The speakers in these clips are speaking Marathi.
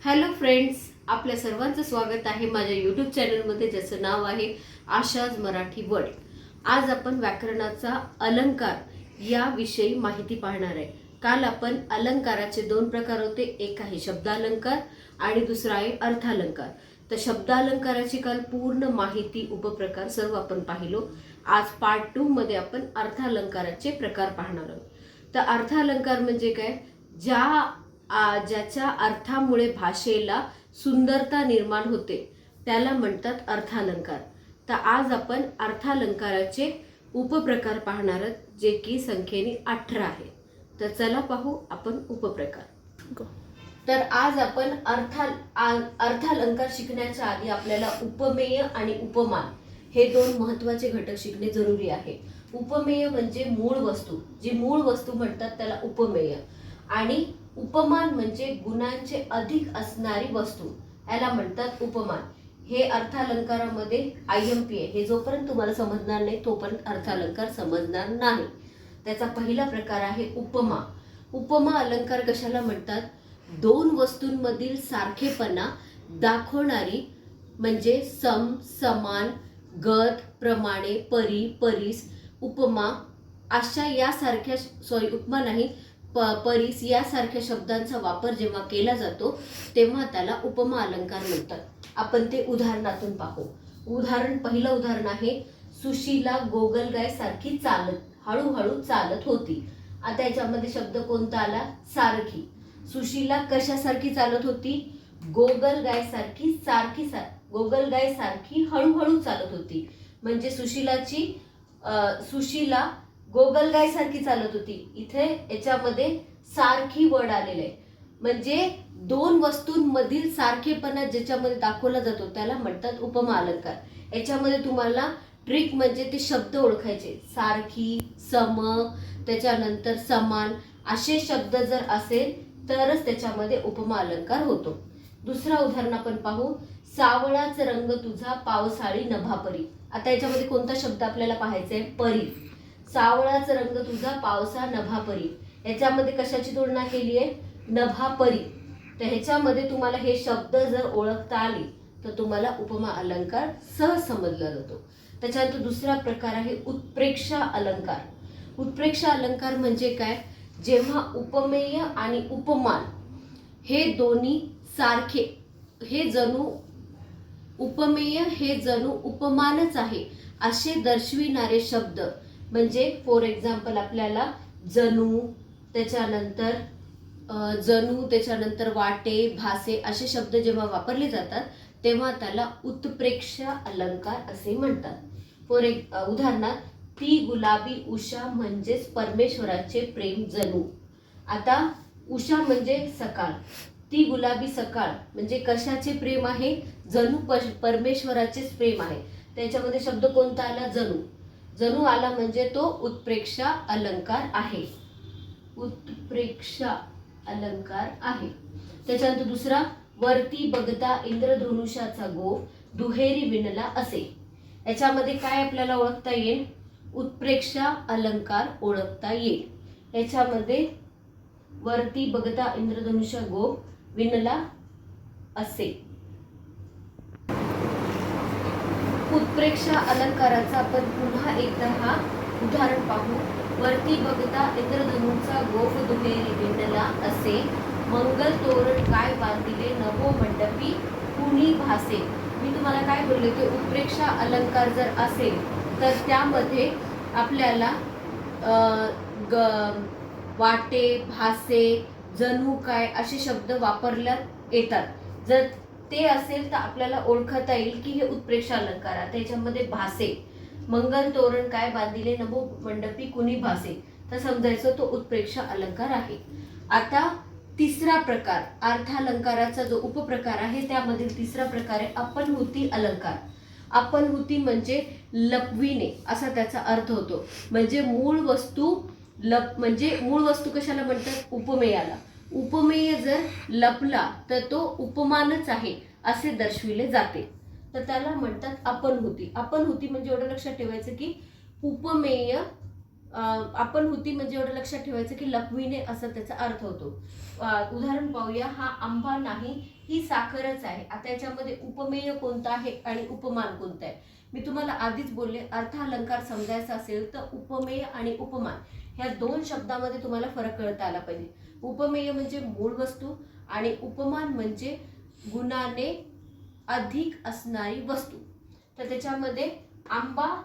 हॅलो फ्रेंड्स आपल्या सर्वांचं स्वागत आहे माझ्या यूट्यूब चॅनलमध्ये ज्याचं नाव आहे आशाज मराठी वर्ल्ड आज आपण व्याकरणाचा अलंकार याविषयी माहिती पाहणार आहे. काल आपण अलंकाराचे दोन प्रकार होते. एक आहे शब्दालंकार आणि दुसरा आहे अर्थालंकार. तर शब्दालंकाराची काल पूर्ण माहिती उपप्रकार सर्व आपण पाहिलो. आज पार्ट टू मध्ये आपण अर्थालंकाराचे प्रकार पाहणार आहोत. तर अर्थालंकार म्हणजे काय? ज्या ज्याच्या अर्थामुळे भाषेला सुंदरता निर्माण होते त्याला म्हणतात अर्थालंकार. तर आज आपण अर्थालंकाराचे उपप्रकार पाहणार आहोत जे की संख्येने अठरा आहे. तर चला पाहू आपण उपप्रकार. तर आज आपण अर्था अर्थालंकार शिकण्याच्या आधी आपल्याला उपमेय आणि उपमान हे दोन महत्त्वाचे घटक शिकणे जरुरी आहे. उपमेय म्हणजे मूळ वस्तू. जी मूळ वस्तू म्हणतात त्याला उपमेय. आणि उपमान म्हणजे गुणांचे अधिक असणारी वस्तू. याला म्हणतात उपमान. हे अर्थालंकारामध्ये आय एम पी आहे हे जोपर्यंत तुम्हाला समजणार नाही तोपर्यंत अर्थालंकार समजणार नाही. त्याचा पहिला प्रकार आहे उपमा. उपमा अलंकार कशाला म्हणतात? दोन वस्तूंमधील सारखेपणा दाखवणारी म्हणजे सम समान गत प्रमाणे परी परीस उपमा अशा यासारख्या सॉरी उपमा नाही प परीस यासारख्या शब्दांचा वापर जेव्हा केला जातो तेव्हा त्याला उपमा अलंकार म्हणतात. आपण ते उदाहरणातून पाहू. उदाहरण पहिलं उदाहरण आहे सुशीला गोगलगाय सारखी चालत हळूहळू चालत होती. आता याच्यामध्ये शब्द कोणता आला? सारखी. सुशीला कशासारखी चालत होती? गोगलगाय सारखी सारखी सा गोगलगाय सारखी हळूहळू चालत होती. म्हणजे सुशीलाची सुशीला गोगलगाय सारखी चालत होती. इथे याच्यामध्ये सारखी वर्ड आलेलं आहे. म्हणजे दोन वस्तूंमधील सारखेपणा ज्याच्यामध्ये दाखवला जातो त्याला म्हणतात उपमा अलंकार याच्यामध्ये तुम्हाला ट्रिक म्हणजे ते शब्द ओळखायचे. सारखी सम त्याच्यानंतर समान असे शब्द जर असेल तरच त्याच्यामध्ये उपमा अलंकार होतो. दुसरा उदाहरण आपण पाहू. सावळाच रंग तुझा पावसाळी नभापरी. आता याच्यामध्ये कोणता शब्द आपल्याला पाहायचा आहे? परी. सावळाच रंग तुझा पावसा नभापरी. याच्यामध्ये कशाची तुलना केली आहे? नभापरी. तर ह्याच्यामध्ये तुम्हाला हे शब्द जर ओळखता आले तर तुम्हाला उपमा अलंकार सहज समजला जातो. त्याच्यानंतर दुसरा प्रकार आहे उत्प्रेक्षा अलंकार. उत्प्रेक्षा अलंकार म्हणजे काय? जेव्हा उपमेय आणि उपमान हे दोन्ही सारखे हे जणू उपमेय हे जणू उपमानच आहे असे दर्शविणारे शब्द म्हणजे फॉर एक्झाम्पल आपल्याला जणू त्याच्यानंतर जणू त्याच्यानंतर वाटे भासे असे शब्द जेव्हा वापरले जातात तेव्हा त्याला उत्प्रेक्षा अलंकार असे म्हणतात. फॉर एक उदाहरणार्थ ती गुलाबी उषा म्हणजेच परमेश्वराचे प्रेम जणू. आता उषा म्हणजे सकाळ. ती गुलाबी सकाळ म्हणजे कशाचे प्रेम आहे? जणू परमेश्वराचेच प्रेम आहे. त्याच्यामध्ये शब्द कोणता आला? जणू. जणू आला म्हणजे तो उत्प्रेक्षा अलंकार आहे. उत्प्रेक्षा अलंकार आहे. त्याच्यानंतर दुसरा वरती बघता इंद्रधनुष्याचा गोफ दुहेरी विणला असे. याच्यामध्ये काय आपल्याला ओळखता येईल? उत्प्रेक्षा अलंकार ओळखता येईल. याच्यामध्ये वरती बघता इंद्रधनुष्य गोप विणला असे. उत्प्रेक्षा अलंकाराचा आपण पुन्हा एकदा हा उदाहरण पाहू. वरती बघता इंद्रधनुचा गोफ दुहेरी विणला असे. मंगल तोरण काय बांधिले नवो मंडपी कुणी भासे. मी तुम्हाला काय बोलले की उत्प्रेक्षा अलंकार जर असेल तर त्यामध्ये आपल्याला ग वाटे भासे जणू काय असे शब्द वापरल्या येतात. जर ते असेल तर आपल्याला ओळखता येईल की हे उत्प्रेक्षा अलंकार आहे त्याच्यामध्ये भासे. मंगल तोरण काय बांधिले? नभो मंडपी कुणी भासे? तर समजायचं तो उत्प्रेक्षा अलंकार आहे. आता तिसरा प्रकार अर्थालंकाराचा जो उपप्रकार आहे त्यामधील तिसरा प्रकार आहे अपनहुती अलंकार. अपनहुती म्हणजे लपविणे असा त्याचा अर्थ होतो. म्हणजे मूळ वस्तू लप म्हणजे मूळ वस्तू कशाला म्हणतात? उपमेयाला. उपमेय जर लपला तर तो उपमानच आहे असे दर्शविले जाते. तर त्याला म्हणतात अपनहुती अपनहुती म्हणजे एवढं लक्षात ठेवायचं की उपमेय आपण होती म्हणजे एवढं लक्षात ठेवायचं की लपविणे असा त्याचा अर्थ होतो. उदाहरण पाहूया हा आंबा नाही ही साखरच आहे. आता याच्यामध्ये उपमेय कोणता आहे आणि उपमान कोणता आहे? मी तुम्हाला आधीच बोलले अर्थालंकार समजायचा असेल तर उपमेय आणि उपमान. ह्या दोन शब्दामध्ये तुम्हाला फरक कळता आला पाहिजे. उपमेय म्हणजे मूळ वस्तू आणि उपमान म्हणजे गुणाने अधिक असणारी वस्तू. तर त्याच्यामध्ये आंबा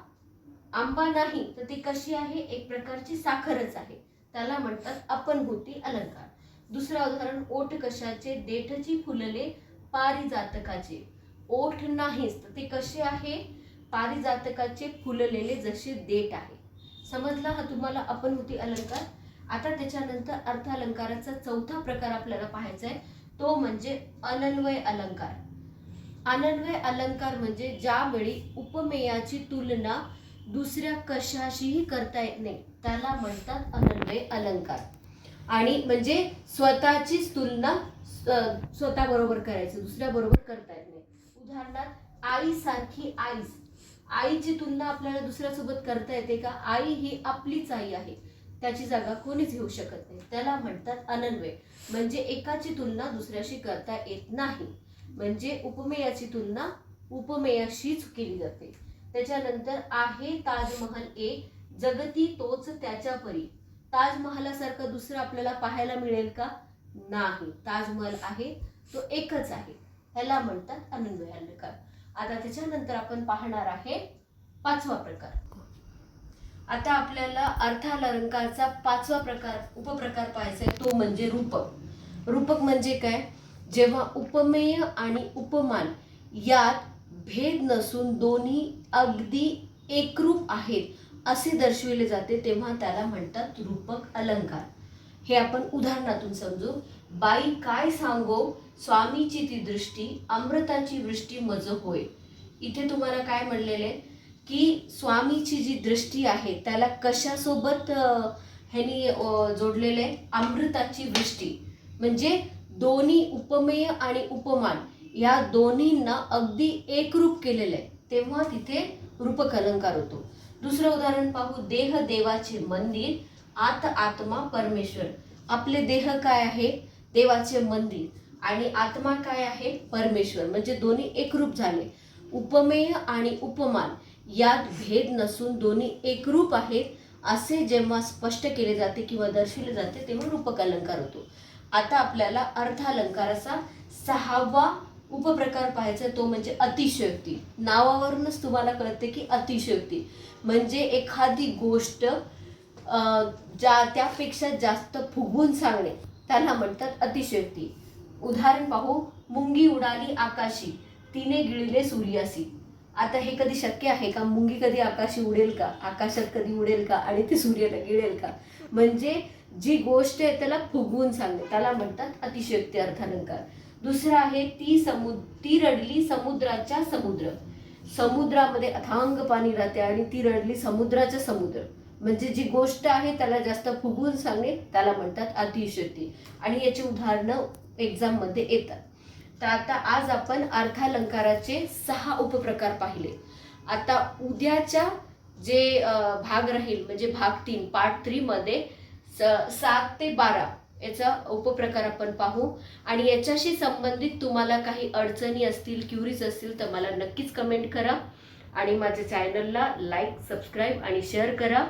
आंबा नाही तर ती कशी आहे? एक प्रकारची साखरच आहे. त्याला म्हणतात अपनभूती अलंकार. दुसरं उदाहरण ओठ कशाचे? देठची फुलले पारिजातकाचे. ओठ नाहीच तर ते कसे आहे? पारिजातकाचे फुललेले जसे देठ आहे. समजला हा तुम्हाला अपनभूती अलंकार? आता त्याच्यानंतर अर्थालंकाराचा चौथा प्रकार आपल्याला पाहायचा आहे तो म्हणजे अनन्वय अलंकार. अनन्वय अलंकार म्हणजे ज्यावेळी उपमेयाची तुलना दुसऱ्या कशाशीही करता येत नाही त्याला म्हणतात अनन्वय अलंकार. आणि म्हणजे स्वतःचीच तुलना स्वतः बरोबर करायचं दुसऱ्या बरोबर करता येत नाही. उदाहरणार्थ आईसारखी आईस आईची तुलना आपल्याला दुसऱ्यासोबत करता येते का? आई ही आपलीच आई आहे. त्याची जागा कोणीच घेऊ शकत नाही. त्याला म्हणतात अनन्वय म्हणजे एकाची तुलना दुसऱ्याशी करता येत नाही. म्हणजे उपमेयाची तुलना उपमेयाशीच केली जाते. त्याच्यानंतर आहे ताजमहल एक जगती तोच त्याच्या परी. ताजमहालासारखं दुसरं आपल्याला पाहायला मिळेल का? नाही. ताजमहल आहे तो एकच आहे. ह्याला म्हणतात अनन्वय आता त्याच्यानंतर आपण पाहणार आहे पाचवा प्रकार. आता आपल्याला अर्थालंकारचा पाचवा प्रकार उपप्रकार पाहायचा आहे. तो म्हणजे रूपक. रूपक म्हणजे काय? जेव्हा उपमेय आणि उपमान यात भेद नसून दोन्ही अगदी एकरूप आहेत असे दर्शविले जाते तेव्हा त्याला म्हणतात रूपक अलंकार. हे आपण उदाहरणातून समजू. बाई काय सांगो? स्वामीची ती दृष्टी अमृताची वृष्टी मज होय. इथे तुम्हाला काय म्हणलेले? की स्वामीची जी दृष्टी आहे त्याला कशासोबत ह्यानी जोडलेले? आहे अमृताची वृष्टी. म्हणजे दोन्ही उपमेय आणि उपमान या दोन्हींना अगदी एकरूप केलेलं. आहे तेव्हा तिथे रूपकलंकार होतो. दुसरं उदाहरण पाहू. देह देवाचे मंदिर आत आत्मा परमेश्वर. आपले देह काय आहे? देवाचे मंदिर आणि आत्मा काय आहे? परमेश्वर. म्हणजे दोन्ही एकरूप झाले. उपमेय आणि उपमान यात भेद नसून दोन्ही एकरूप आहेत असे जेव्हा स्पष्ट केले जाते किंवा दर्शविले जाते तेव्हा रूपक अलंकार होतो. आता आपल्याला अर्थालंकाराचा सहावा उपप्रकार पाहायचा तो म्हणजे अतिशयोक्ती. नावावरूनच तुम्हाला कळते की अतिशयोक्ती. म्हणजे एखादी गोष्ट ज्या त्यापेक्षा जास्त फुगवून सांगणे. त्याला म्हणतात अतिशयोक्ती. उदाहरण पाहू मुंगी उडाली आकाशी तिने गिळले सूर्यासी. आता हे कधी शक्य आहे का? मुंगी कधी आकाशी उडेल का? आकाशात कधी उडेल का? आणि ती सूर्याला गिळेल का? म्हणजे जी गोष्ट आहे त्याला फुगवून सांगणे त्याला म्हणतात अतिशयोक्ती अर्थालंकार. दुसरं आहे ती समु ती रडली समुद्राच्या समुद्र. समुद्रामध्ये अथांग पाणी राहते आणि ती रडली समुद्राच्या समुद्र. म्हणजे जी गोष्ट आहे त्याला जास्त फुगवून सांगणे त्याला म्हणतात अतिशयोक्ती. आणि याची उदाहरणं एक्झाममध्ये येतात. तर आता आज आपण अर्थालंकाराचे सहा उपप्रकार पाहिले. आता उद्याच्या जे भाग राहील म्हणजे भाग तीन पार्ट थ्रीमध्ये स- सात ते बारा याचा उपप्रकार आपण पाहू. आणि याच्याशी संबंधित तुम्हाला काही अडचणी असतील क्युरीज असतील तर मला नक्कीच कमेंट करा. आणि माझ्या चॅनलला लाईक सबस्क्राईब आणि शेअर करा.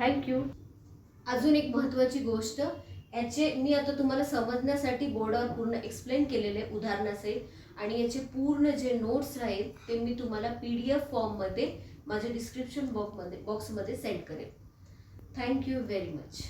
थँक्यू अजून एक महत्त्वाची गोष्ट याचे मी आता तुम्हाला समजण्यासाठी बोर्डावर पूर्ण एक्सप्लेन केलेले उदाहरणासहित आणि याचे पूर्ण जे नोट्स राहील ते मी तुम्हाला पी डी एफ फॉर्ममध्ये माझ्या डिस्क्रिप्शन बॉक्समध्ये बॉक्समध्ये सेंड करेन. Thank you very much